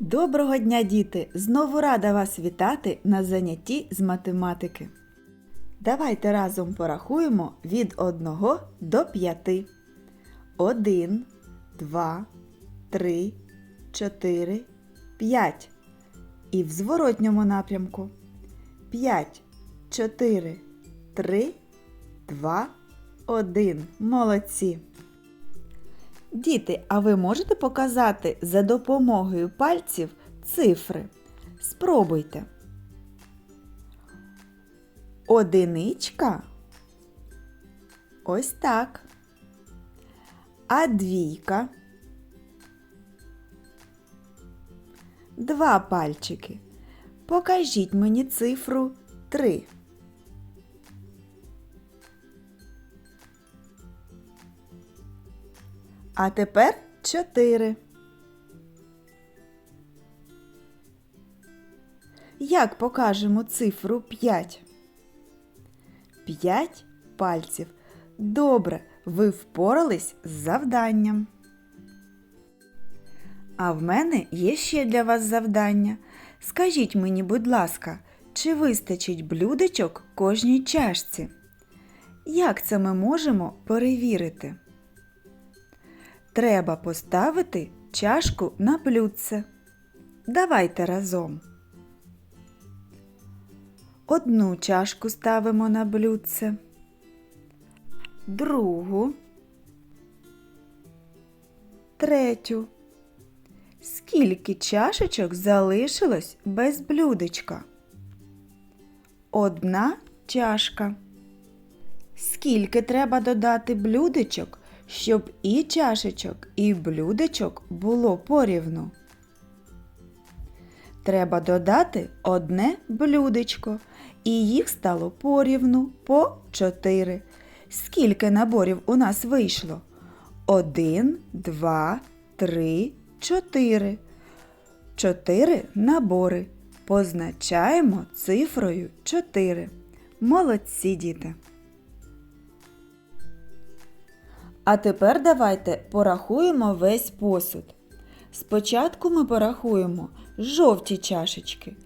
Доброго дня, діти! Знову рада вас вітати на занятті з математики. Давайте разом порахуємо від 1 до 5. 1, 2, 3, 4, 5. І в зворотньому напрямку. 5, 4, 3, 2, 1. Молодці! Діти, а ви можете показати за допомогою пальців цифри? Спробуйте. Одиничка. Ось так. А двійка. Два пальчики. Покажіть мені цифру три. А тепер чотири. Як покажемо цифру 5? 5 пальців. Добре, ви впорались з завданням. А в мене є ще для вас завдання. Скажіть мені, будь ласка, чи вистачить блюдечок кожній чашці? Як це ми можемо перевірити? Треба поставити чашку на блюдце. Давайте разом. Одну чашку ставимо на блюдце, другу, третю. Скільки чашечок залишилось без блюдечка? Одна чашка. Скільки треба додати блюдечок, щоб і чашечок, і блюдечок було порівну? Треба додати одне блюдечко, і їх стало порівну по 4. Скільки наборів у нас вийшло? Один, два, три, чотири. Чотири набори. Позначаємо цифрою 4. Молодці діти. А тепер давайте порахуємо весь посуд. Спочатку ми порахуємо жовті чашечки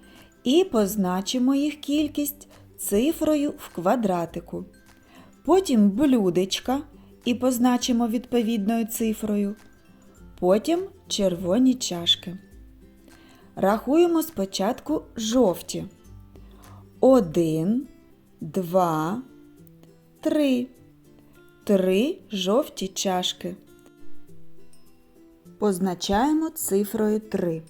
і позначимо їх кількість цифрою в квадратику. Потім блюдечка і позначимо відповідною цифрою. Потім червоні чашки. Рахуємо спочатку жовті. Один, два, три. Три жовті чашки. Позначаємо цифрою 3.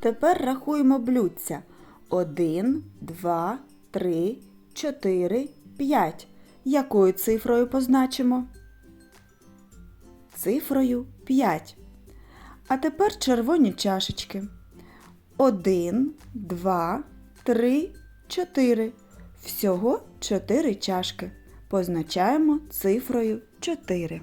Тепер рахуємо блюдця. 1, 2, 3, 4, 5. Якою цифрою позначимо? Цифрою 5. А тепер червоні чашечки. 1, 2, 3, 4. Всього 4 чашки. Позначаємо цифрою 4.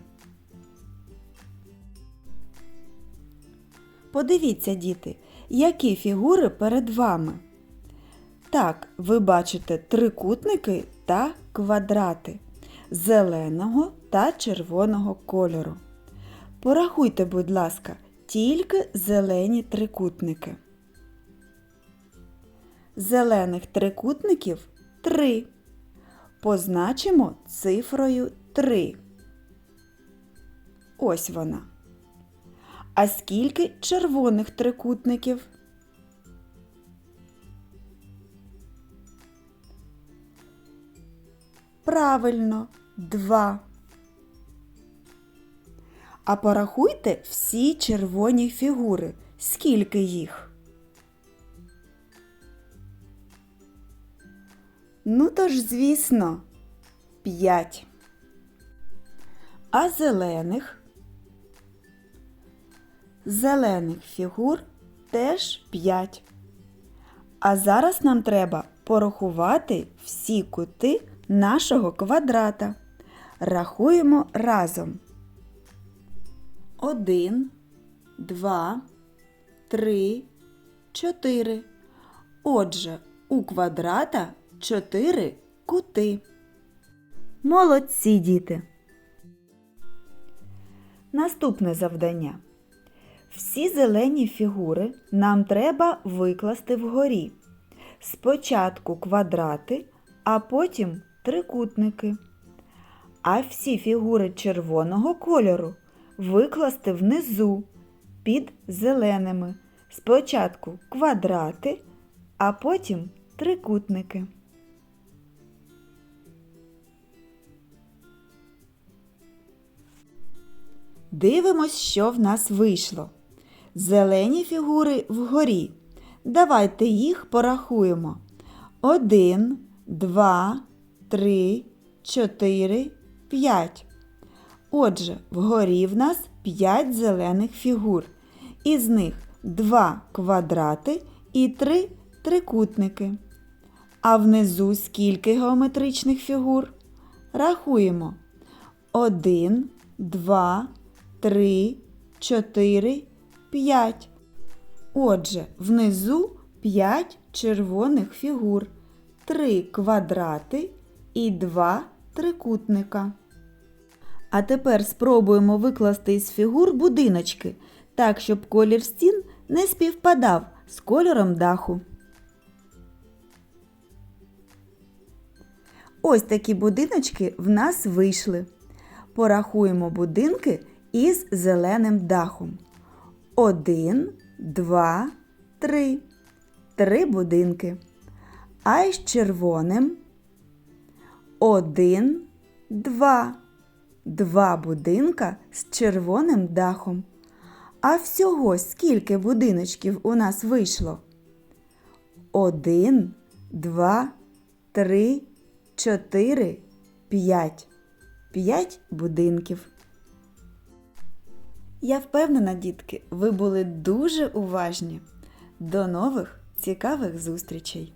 Подивіться, діти, які фігури перед вами. Так, ви бачите трикутники та квадрати зеленого та червоного кольору. Порахуйте, будь ласка, тільки зелені трикутники. Зелених трикутників 3. Позначимо цифрою 3. Ось вона. А скільки червоних трикутників? Правильно, два. А порахуйте всі червоні фігури. Скільки їх? Ну то ж, звісно, п'ять. А зелених? Зелених фігур теж 5. А зараз нам треба порахувати всі кути нашого квадрата. Рахуємо разом. 1, 2, 3, 4. Отже, у квадрата 4 кути. Молодці діти! Наступне завдання. Всі зелені фігури нам треба викласти вгорі. Спочатку квадрати, а потім трикутники. А всі фігури червоного кольору викласти внизу під зеленими. Спочатку квадрати, а потім трикутники. Дивимось, що в нас вийшло. Зелені фігури вгорі. Давайте їх порахуємо. Один, два, три, чотири, п'ять. Отже, вгорі в нас 5 зелених фігур. Із них 2 квадрати і 3 трикутники. А внизу скільки геометричних фігур? Рахуємо. 1, 2, 3, 4, 5. Отже, внизу 5 червоних фігур, 3 квадрати і 2 трикутника. А тепер спробуємо викласти із фігур будиночки, так, щоб колір стін не співпадав з кольором даху. Ось такі будиночки в нас вийшли. Порахуємо будинки із зеленим дахом. Один, два, три. Три будинки. А із червоним. Один, два. Два будинка з червоним дахом. А всього скільки будиночків у нас вийшло? Один, два, три, чотири, п'ять. П'ять будинків. Я впевнена, дітки, ви були дуже уважні. До нових цікавих зустрічей!